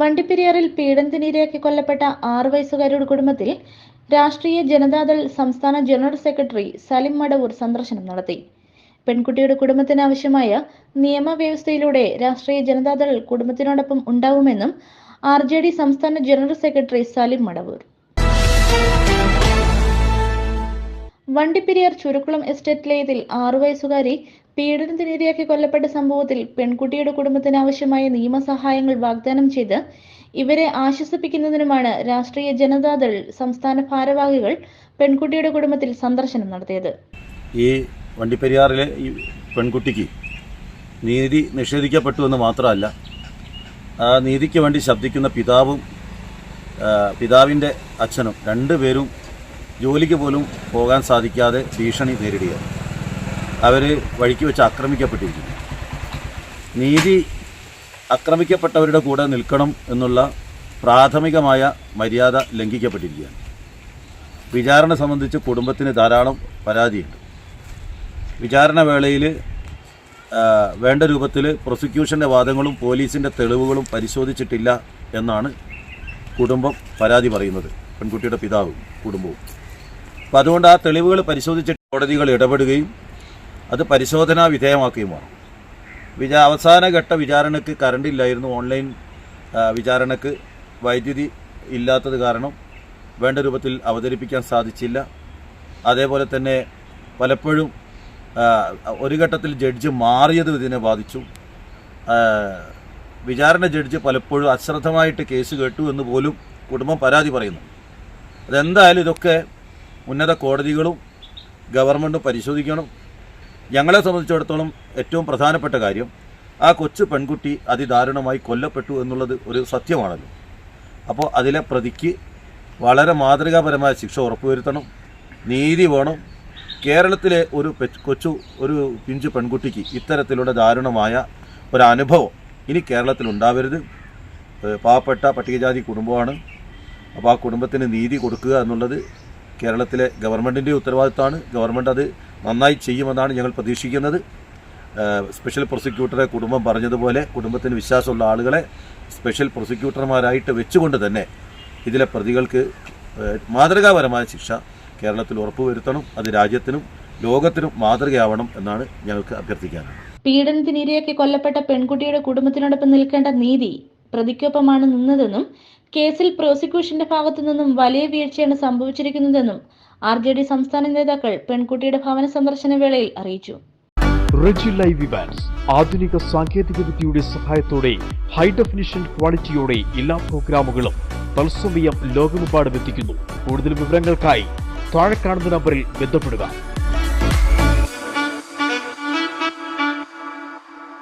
വണ്ടിപ്പെരിയാറിൽ പീഡനത്തിനിരയാക്കി കൊല്ലപ്പെട്ട ആറു വയസ്സുകാരുടെ കുടുംബത്തിൽ രാഷ്ട്രീയ ജനതാദൾ സംസ്ഥാന ജനറൽ സെക്രട്ടറി സലിം മടവൂർ സന്ദർശനം നടത്തി. പെൺകുട്ടിയുടെ കുടുംബത്തിന് ആവശ്യമായ നിയമവ്യവസ്ഥയിലൂടെ രാഷ്ട്രീയ ജനതാദൾ കുടുംബത്തിനോടൊപ്പം ഉണ്ടാവുമെന്നും ആർ ജെ ഡി സംസ്ഥാന ജനറൽ സെക്രട്ടറി സലിം മടവൂർ. വണ്ടിപ്പെരിയാർ ചുരുക്കുളം എസ്റ്റേറ്റിലേതിൽ ആറു വയസ്സുകാരി പീഡനത്തിനിരയാക്കി കൊല്ലപ്പെട്ട സംഭവത്തിൽ പെൺകുട്ടിയുടെ കുടുംബത്തിന് ആവശ്യമായ നിയമസഹായങ്ങൾ വാഗ്ദാനം ചെയ്ത് ഇവരെ ആശ്വസിപ്പിക്കുന്നതിനുമാണ് രാഷ്ട്രീയ ജനതാദൾ സംസ്ഥാന ഭാരവാഹികൾ പെൺകുട്ടിയുടെ കുടുംബത്തിൽ സന്ദർശനം നടത്തിയത്. ഈ വണ്ടിപ്പെരിയാറിലെ ഈ പെൺകുട്ടിക്ക് നീതി നിഷേധിക്കപ്പെട്ടു എന്ന് മാത്രമല്ല ആ നീതിക്ക് വേണ്ടി ശബ്ദിക്കുന്ന പിതാവും പിതാവിന്റെ അച്ഛനും രണ്ടുപേരും ജോലിക്ക് പോലും പോകാൻ സാധിക്കാതെ ഭീഷണി നേരിടുകയാണ്. അവർ വഴിക്ക് വെച്ച് ആക്രമിക്കപ്പെട്ടിരിക്കുന്നു. നീതി ആക്രമിക്കപ്പെട്ടവരുടെ കൂടെ നിൽക്കണം എന്നുള്ള പ്രാഥമികമായ മര്യാദ ലംഘിക്കപ്പെട്ടിരിക്കുകയാണ്. വിചാരണ സംബന്ധിച്ച് കുടുംബത്തിന് ധാരാളം പരാതിയുണ്ട്. വിചാരണ വേളയിൽ വേണ്ട രൂപത്തിൽ പ്രോസിക്യൂഷന്റെ വാദങ്ങളും പോലീസിന്റെ തെളിവുകളും പരിശോധിച്ചിട്ടില്ല എന്നാണ് കുടുംബം പരാതി പറയുന്നത്. പെൺകുട്ടിയുടെ പിതാവും കുടുംബവും. അപ്പോൾ അതുകൊണ്ട് ആ തെളിവുകൾ പരിശോധിച്ചിട്ട് കോടതികൾ ഇടപെടുകയും അത് പരിശോധനാ വിധേയമാക്കുകയും വേണം. വിചാ അവസാനഘട്ട വിചാരണയ്ക്ക് കറണ്ട് ഇല്ലായിരുന്നു ഓൺലൈൻ വിചാരണക്ക് വൈദ്യുതി ഇല്ലാത്തത് കാരണം വേണ്ട രൂപത്തിൽ അവതരിപ്പിക്കാൻ സാധിച്ചില്ല. അതേപോലെ തന്നെ പലപ്പോഴും ഒരു ഘട്ടത്തിൽ ജഡ്ജ് മാറിയത് ഇതിനെ ബാധിച്ചു. വിചാരണ ജഡ്ജ് പലപ്പോഴും അശ്രദ്ധമായിട്ട് കേസ് കേട്ടു എന്ന് പോലും കുടുംബം പരാതി പറയുന്നു. അതെന്തായാലും ഇതൊക്കെ ഉന്നത കോടതികളും ഗവൺമെന്റും പരിശോധിക്കണം. ഞങ്ങളെ സംബന്ധിച്ചിടത്തോളം ഏറ്റവും പ്രധാനപ്പെട്ട കാര്യം ആ കൊച്ചു പെൺകുട്ടി അതിദാരുണമായി കൊല്ലപ്പെട്ടു എന്നുള്ളത് ഒരു സത്യമാണല്ലോ. അപ്പോൾ അതിലെ പ്രതിക്ക് വളരെ മാതൃകാപരമായ ശിക്ഷ ഉറപ്പുവരുത്തണം നീതി വേണം. കേരളത്തിലെ ഒരു കൊച്ചു ഒരു പിഞ്ചു പെൺകുട്ടിക്ക് ഇത്തരത്തിലുള്ള ദാരുണമായ ഒരു അനുഭവം ഇനി കേരളത്തിൽ ഉണ്ടാവരുത് പാവപ്പെട്ട പട്ടികജാതി കുടുംബമാണ്. അപ്പോൾ ആ കുടുംബത്തിന് നീതി കൊടുക്കുക എന്നുള്ളത് കേരളത്തിലെ ഗവൺമെന്റിന്റെ ഉത്തരവാദിത്തമാണ് ഗവൺമെന്റ് അത് നന്നായി ചെയ്യുമെന്നാണ് ഞങ്ങൾ പ്രതീക്ഷിക്കുന്നത്. സ്പെഷ്യൽ പ്രോസിക്യൂട്ടറെ കുടുംബം പറഞ്ഞതുപോലെ കുടുംബത്തിന് വിശ്വാസമുള്ള ആളുകളെ സ്പെഷ്യൽ പ്രോസിക്യൂട്ടർമാരായിട്ട് വെച്ചുകൊണ്ട് തന്നെ ഇതിലെ പ്രതികൾക്ക് മാതൃകാപരമായ ശിക്ഷ കേരളത്തിൽ ഉറപ്പുവരുത്തണം അത് രാജ്യത്തിനും ലോകത്തിനും മാതൃകയാവണം എന്നാണ് ഞങ്ങൾക്ക് അഭ്യർത്ഥിക്കാനുള്ളത്. പീഡനത്തിനിരയാക്കി കൊല്ലപ്പെട്ട പെൺകുട്ടിയുടെ കുടുംബത്തിനോടൊപ്പം നിൽക്കേണ്ട നീതി പ്രതിക്കൊപ്പമാണ് നിന്നതെന്നും കേസിൽ പ്രോസിക്യൂഷന്റെ ഭാഗത്തു നിന്നും വലിയ വീഴ്ചയാണ് സംഭവിച്ചിരിക്കുന്നതെന്നും ആർ ജെ ഡി സംസ്ഥാന നേതാക്കൾ പെൺകുട്ടിയുടെ ഭവന സന്ദർശന വേളയിൽ അറിയിച്ചു. റെജി ലൈവ് ഇവാൻസ് ആധുനിക സാങ്കേതിക വിദ്യയുടെ സഹായത്തോടെ ഹൈ ഡെഫിനിഷൻ ക്വാളിറ്റിയോടെ എല്ലാ പ്രോഗ്രാമുകളും തത്സമയം ലോകമെമ്പാടും എത്തിക്കുന്നു. കൂടുതൽ വിവരങ്ങൾക്കായി താഴെ കാണുന്ന നമ്പറിൽ ബന്ധപ്പെടുക.